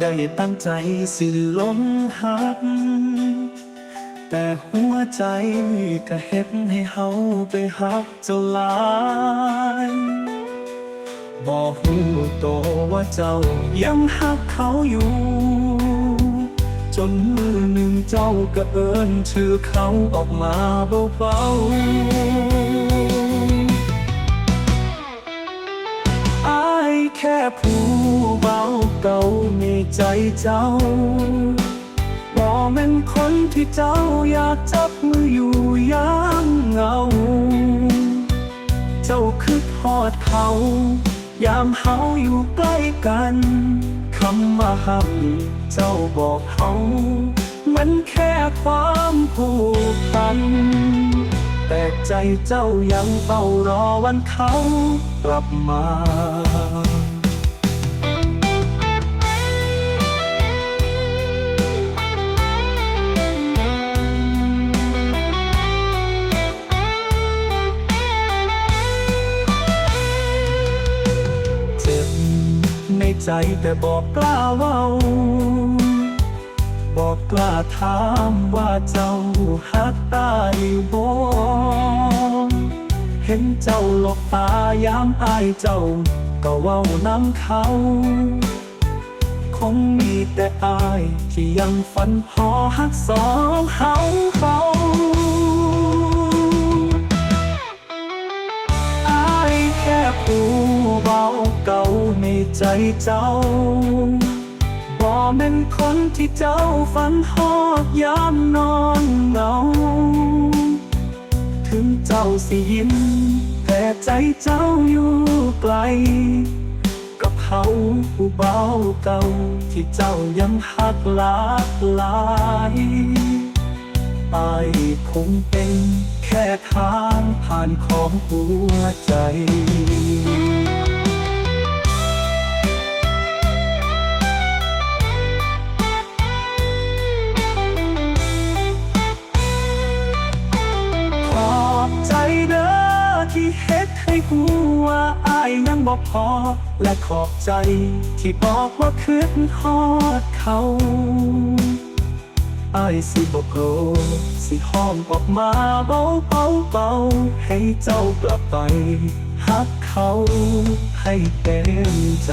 ได้ตั้งใจสิลงหัก แต่หัวใจก็เฮ็ดให้เฮาไปหักเจ้าลายบอกหูโตว่าเจ้ายังหักเขาอยู่ จนมือหนึ่งเจ้าก็เอิ้นชื่อเขาออกมาเบาๆอายแค่ผู้เบาเก่า ใจเจ้าบอกเป็นคนที่เจ้าอยากจับมืออยู่ยามเหงา เจ้าคือทอดเขา ยามเฮาอยู่ใกล้กันคำว่าหักเจ้าบอกเฮามันแค่ความผูกพัน แต่ใจเจ้ายังเฝ้ารอวันเขากลับมา ใจแต่บอกกล้าเว้า บอกกล้าถามว่าเจ้าหักตายบ่เห็นเจ้าหลบตายามอายเจ้า ก็เว้าน้ำเขาคงมีแต่อายที่ยังฝันพอหักสองเฮาเขาอายแค่ผู้เบาเก่า ใจเจ้าบ่แม่นคนที่เจ้าฝันหอดยามนอนเหงา ถึงเจ้าสิยิ้มแต่ใจเจ้าอยู่ไกลกับเขาผู้เบาเก่าที่เจ้ายังหักลากลายไปคงเป็นแค่ทางผ่านของหัวใจ บใจเด้อที่เฮ็ดให้หัวอายยังบอกพอ และขอบใจที่บอกว่าคืนฮอดเขาอายสิบอกโกสิห้อมออกมาเบาเบาเบาให้เจ้ากลับไปหักเขาให้เต็มใจ